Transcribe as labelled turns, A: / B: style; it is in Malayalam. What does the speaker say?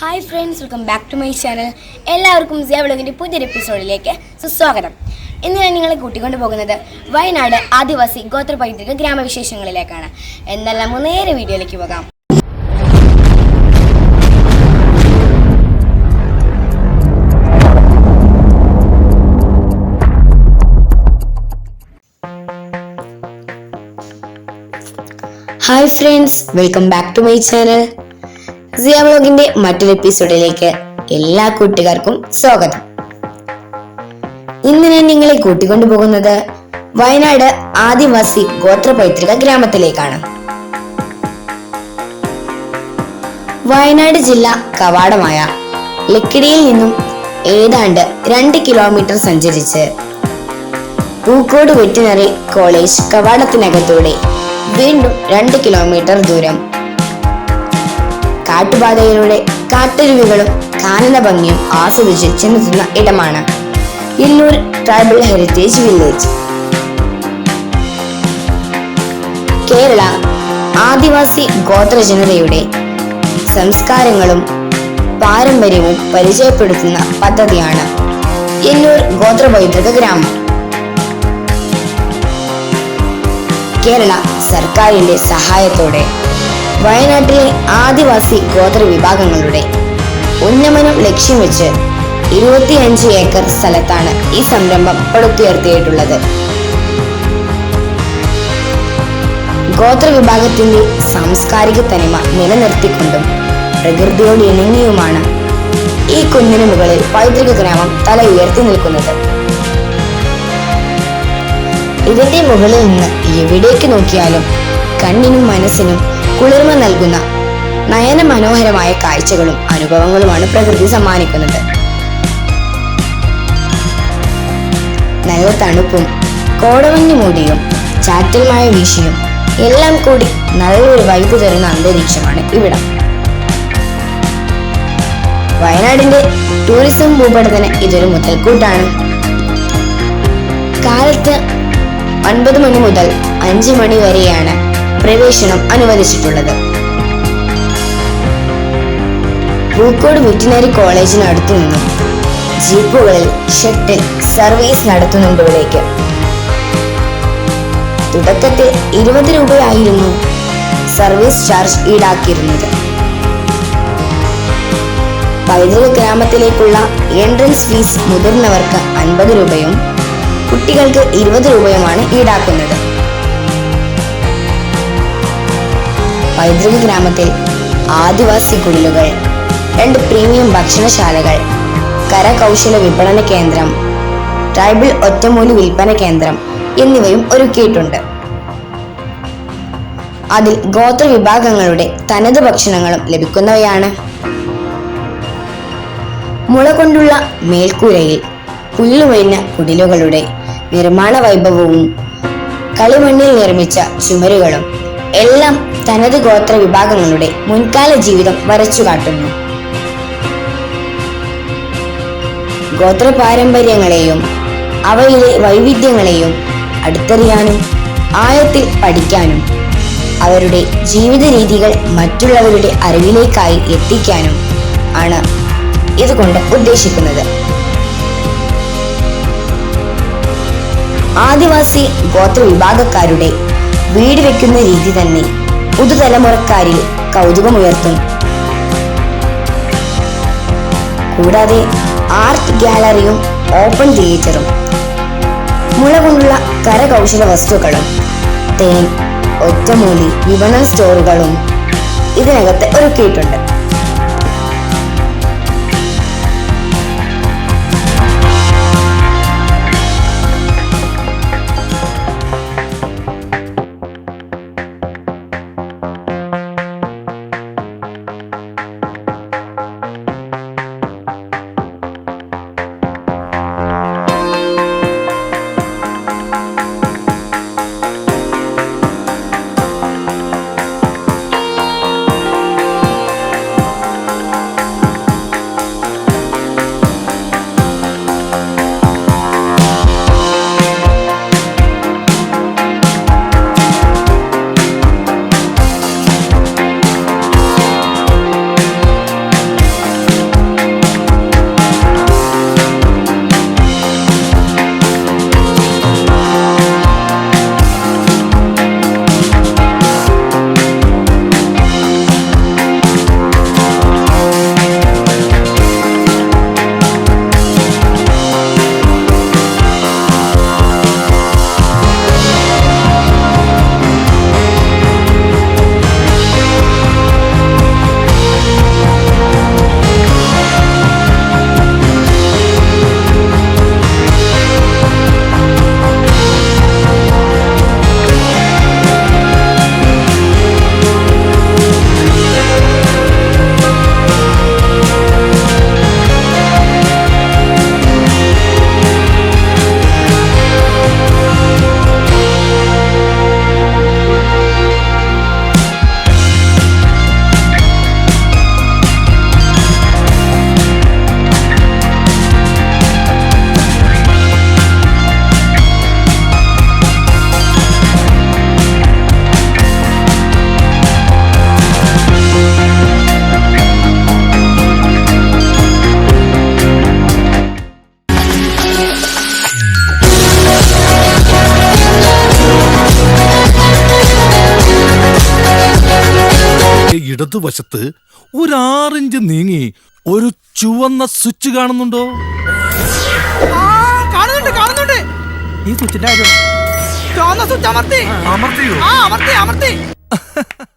A: Hi friends welcome back to my channel എല്ലാവർക്കും സിയ പുതിയൊരു എപ്പിസോഡിലേക്ക് സുസ്വാഗതം. ഇന്ന് ഞാൻ നിങ്ങളെ കൂട്ടിക്കൊണ്ട് പോകുന്നത് വയനാട് ആദിവാസി ഗോത്ര പൈതൃക ഗ്രാമവിശേഷങ്ങളിലേക്കാണ്. എന്നാൽ നമുക്ക് നേരെ വീഡിയോയിലേക്ക് പോകാം. Hi friends welcome back to my channel Siya വ്ളോഗിന്റെ മറ്റൊരു എപ്പിസോഡിലേക്ക് എല്ലാ കൂട്ടുകാർക്കും സ്വാഗതം. ഇന്ന് ഞാൻ നിങ്ങളെ കൂട്ടിക്കൊണ്ടു പോകുന്നത് വയനാട് ആദിവാസി ഗോത്ര പൈതൃക ഗ്രാമത്തിലേക്കാണ്. വയനാട് ജില്ല കവാടമായ ലക്കിടിയിൽ നിന്നും ഏതാണ്ട് രണ്ട് കിലോമീറ്റർ സഞ്ചരിച്ച് പൂക്കോട് വെറ്റിനറി കോളേജ് കവാടത്തിനകത്തൂടെ വീണ്ടും രണ്ട് കിലോമീറ്റർ ദൂരം കാട്ടുപാതയിലൂടെ കാട്ടരുവികളും കാനന ഭംഗിയും ആസ്വദിച്ച് ചെന്നെത്തുന്ന ഇടമാണ് Illur tribal heritage village. Kerala ആദിവാസി ഗോത്രജനതയുടെ സംസ്കാരങ്ങളും പാരമ്പര്യവും പരിചയപ്പെടുത്തുന്ന പദ്ധതിയാണ് എല്ലൂർ ഗോത്ര പൈതൃക ഗ്രാമം. കേരള സർക്കാരിന്റെ സഹായത്തോടെ വയനാട്ടിലെ ആദിവാസി ഗോത്ര വിഭാഗങ്ങളുടെ ഉന്നമനം ലക്ഷ്യം വെച്ച് ഇരുപത്തിയഞ്ച് ഏക്കർ സ്ഥലത്താണ് ഈ സംരംഭം പടുത്തുയർത്തിയിട്ടുള്ളത്. ഗോത്ര വിഭാഗത്തിന്റെ സാംസ്കാരിക തനിമ നിലനിർത്തിക്കൊണ്ടും പ്രകൃതിയോട് ഇണങ്ങിയുമാണ് ഈ കുന്നിന് മുകളിൽ പൈതൃക ഗ്രാമം തല ഉയർത്തി നിൽക്കുന്നത്. ഇതിന്റെ മുകളിൽ നിന്ന് എവിടേക്ക് നോക്കിയാലും കണ്ണിനും മനസ്സിനും കുളിർമ നൽകുന്ന നയന മനോഹരമായ കാഴ്ചകളും അനുഭവങ്ങളുമാണ് പ്രകൃതി സമ്മാനിക്കുന്നത്. നല്ല തണുപ്പും കോടമഞ്ഞു മൂടിയും ചാറ്റൽ വീശിയും എല്ലാം കൂടി നല്ലൊരു വൈബ് തരുന്ന അന്തരീക്ഷമാണ് ഇവിടെ. വയനാടിന്റെ ടൂറിസം ഭൂപടത്തിന് ഇതൊരു മുതൽക്കൂട്ടാണ്. കാലത്ത് ഒൻപത് മണി മുതൽ അഞ്ച് മണി വരെയാണ് പ്രവേശനം അനുവദിച്ചിട്ടുള്ളത്. പൂക്കോട് വെറ്റിനറി കോളേജിനടുത്തു നിന്നും ജീപ്പുകളിൽ ഷട്ടിൽ സർവീസ് നടത്തുന്നുണ്ട് ഇവിടേക്ക് തുടക്കത്തിൽ ഇരുപത് രൂപയായിരുന്നു സർവീസ് ചാർജ് ഈടാക്കിയിരുന്നത്. പൈതൃക ഗ്രാമത്തിലേക്കുള്ള എൻട്രൻസ് ഫീസ് മുതിർന്നവർക്ക് അൻപത് രൂപയും കുട്ടികൾക്ക് ഇരുപത് രൂപയുമാണ് ഈടാക്കുന്നത്. പൈതൃക ഗ്രാമത്തിൽ ആദിവാസി കുടിലുകൾ രണ്ട് പ്രീമിയം ഭക്ഷണശാലകൾ കരകൗശല വിപണന കേന്ദ്രം ട്രൈബൽ ഒറ്റമൂലി വിൽപ്പന കേന്ദ്രം എന്നിവയും ഒരുക്കിയിട്ടുണ്ട്. അതിൽ ഗോത്ര വിഭാഗങ്ങളുടെ തനത് ഭക്ഷണങ്ങളും ലഭിക്കുന്നവയാണ്. മുള കൊണ്ടുള്ള മേൽക്കൂരയിൽ പുല്ലുമൊഴിഞ്ഞ കുടിലുകളുടെ നിർമ്മാണ വൈഭവവും കളിമണ്ണിൽ നിർമ്മിച്ച ചുമരുകളും എല്ലാം തനത് ഗോത്ര വിഭാഗങ്ങളുടെ മുൻകാല ജീവിതം വരച്ചു കാട്ടുന്നു. ഗോത്ര പാരമ്പര്യങ്ങളെയും അവയിലെ വൈവിധ്യങ്ങളെയും അടുത്തറിയാനും ആഴത്തിൽ പഠിക്കാനും അവരുടെ ജീവിത രീതികൾ മറ്റുള്ളവരുടെ അറിവിലേക്കായി എത്തിക്കാനും ആണ് ഇതുകൊണ്ട് ഉദ്ദേശിക്കുന്നത്. ആദിവാസി ഗോത്ര വിഭാഗക്കാരുടെ വീട് വെക്കുന്ന രീതി തന്നെ പുതുതലമുറക്കാരിൽ കൗതുകമുയർത്തും. കൂടാതെ ആർട്ട് ഗാലറിയും ഓപ്പൺ തിയേറ്ററും മുള കൊണ്ടുള്ള കരകൗശല വസ്തുക്കളും തേൻ ഒറ്റമൂലി വിപണന സ്റ്റോറുകളും ഇതിനകത്ത് ഒരുക്കിയിട്ടുണ്ട്.
B: ഇടതുവശത്ത് ഒരു ആറിഞ്ച് നീങ്ങി ഒരു ചുവന്ന സ്വിച്ച് കാണുന്നുണ്ടോ?
C: ആ, കാണുന്നുണ്ട് കാണുന്നുണ്ട്. ഈ സ്വിച്ചിന്റെ കാര്യം.
B: അമർത്തിയോ?
C: ആ അമർത്തി അമർത്തി.